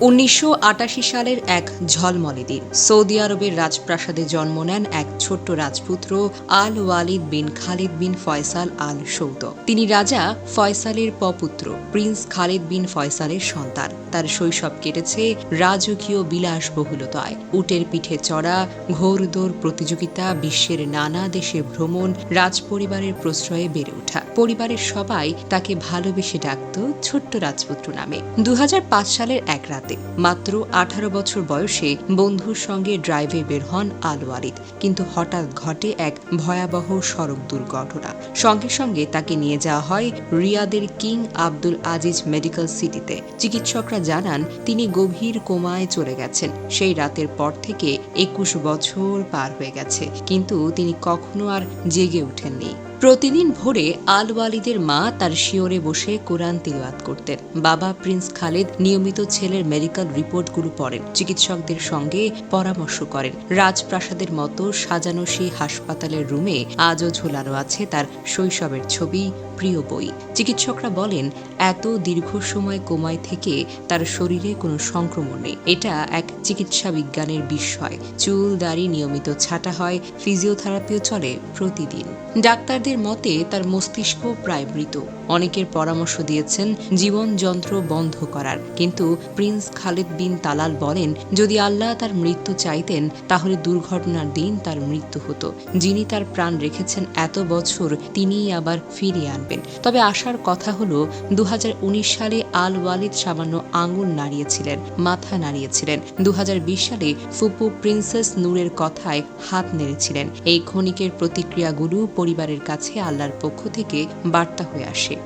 উনিশশো আটাশি সালের এক ঝলমলে দিন। সৌদি আরবের রাজপ্রাসাদে জন্ম নেন এক ছোট্ট রাজপুত্র, আল ওয়ালিদ বিন খালিদ বিন ফয়সাল আল সৌদ। তিনি রাজা ফয়সালের পপুত্র, প্রিন্স খালিদ বিন ফয়সালের সন্তান। তার শৈশব কেটেছে রাজকীয় বিলাসবহুলতায়। উটের পিঠে চড়া, ঘোরদৌড় প্রতিযোগিতা, বিশ্বের নানা দেশে ভ্রমণ, রাজপরিবারের প্রশ্রয়ে বেড়ে ওঠা। পরিবারের সবাই তাকে ভালোবেসে ডাকত ছোট্ট রাজপুত্র নামে। দু হাজার পাঁচ সালের এক রাতে মাত্র আঠারো বছর বয়সে বন্ধুর সঙ্গে ড্রাইভে বের হন আল ওয়ালিদ কিন্তু হঠাৎ ঘটে এক ভয়াবহ সড়ক দুর্ঘটনা। সঙ্গে সঙ্গে তাকে নিয়ে যাওয়া হয় রিয়াদের কিং আব্দুল আজিজ মেডিকেল সিটিতে। চিকিৎসকরা জানান, তিনি গভীর কোমায় চলে গেছেন। সেই রাতের পর থেকে একুশ বছর পার হয়ে গেছে। কিন্তু তিনি কখনো আর জেগে ওঠেননি। প্রতিদিন ভোরে আল ওয়ালিদের মা তার শিওরে বসে কোরআন তিলওয়াত করতেন। বাবা প্রিন্স খালেদ নিয়মিত ছেলের মেডিকেল রিপোর্টগুলো পড়েন। চিকিৎসকদের সঙ্গে পরামর্শ করেন। রাজপ্রাসাদের মতো সাজানো সেই হাসপাতালের রুমে আজও ঝোলানো আছে তার শৈশবের ছবি, প্রিয় বই। চিকিৎসকরা বলেন, এত দীর্ঘ সময় কোমায় থেকে তার শরীরে কোনো সংক্রমণ নেই। এটা এক চিকিৎসা বিজ্ঞানের বিষয়। চুল, দাড়ি নিয়মিত ছাটা হয়, ফিজিওথেরাপিও চলে প্রতিদিন। ডাক্তারদের মতে তার মস্তিষ্ক প্রায় মৃত। অনেকের পরামর্শ দিয়েছেন জীবন যন্ত্র বন্ধ করার। কিন্তু প্রিন্স খালিদ বিন তালাল বলেন, যদি আল্লাহ তার মৃত্যু চাইতেন, তাহলে দুর্ঘটনার দিন তার মৃত্যু হতো। যিনি তার প্রাণ রেখেছেন এত বছর, তিনিই আবার ফিরিয়ে আনবেন। তবে আসার কথা হলো দু সালে আল ওয়ালিদ সামান্য আঙুল নাড়িয়েছিলেন, মাথা নাড়িয়েছিলেন। দু হাজার বিশ সালে ফুপু প্রিন্সেস নূরের কথায় হাত নেড়েছিলেন। এই ক্ষণিকের প্রতিক্রিয়াগুলো পরিবারের কাছে আল্লাহর পক্ষ থেকে বার্তা হয়ে আসে।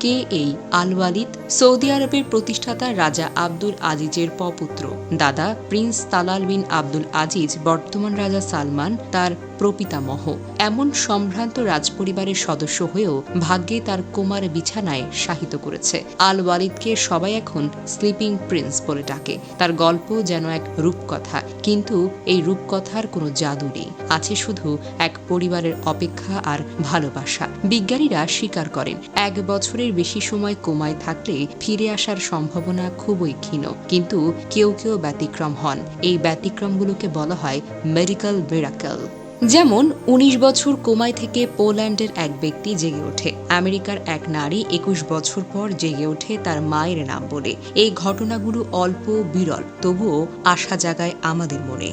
কে এই আল ওয়ালিদ? সৌদি আরবের প্রতিষ্ঠাতা রাজা আব্দুল আজিজের পপুত্র। দাদা prince Talal bin Abdul Aziz, বর্তমান রাজা সালমান, তার প্রপিতামহ। এমন সম্ভ্রান্ত রাজপরিবারের সদস্য হয়েও ভাগ্যে তার কুমার বিছানায় শাহিত করেছে। আল ওয়ালিদকে সবাই এখন স্লিপিং প্রিন্স বলে ডাকে। তার গল্প যেন এক রূপকথা। কিন্তু এই রূপকথার কোনো জাদু নেই। আছে শুধু এক পরিবারের অপেক্ষা আর ভালোবাসা। বিজ্ঞানীরা স্বীকার করেন, এক বছরের বেশি সময় কোমায় থাকলে ফিরে আসার সম্ভাবনা খুবই ক্ষীণ। কিন্তু কেউ কেউ ব্যতিক্রম হন। এই ব্যতিক্রমগুলোকে বলা হয় মেডিকেল বেরাকেল যেমন ১৯ বছর কোমায় থেকে পোল্যান্ডের এক ব্যক্তি জেগে ওঠে। আমেরিকার এক নারী একুশ বছর পর জেগে ওঠে তার মায়ের নাম বলে। এই ঘটনাগুলো অল্প বিরল, তবুও আশা জাগায় আমাদের মনে।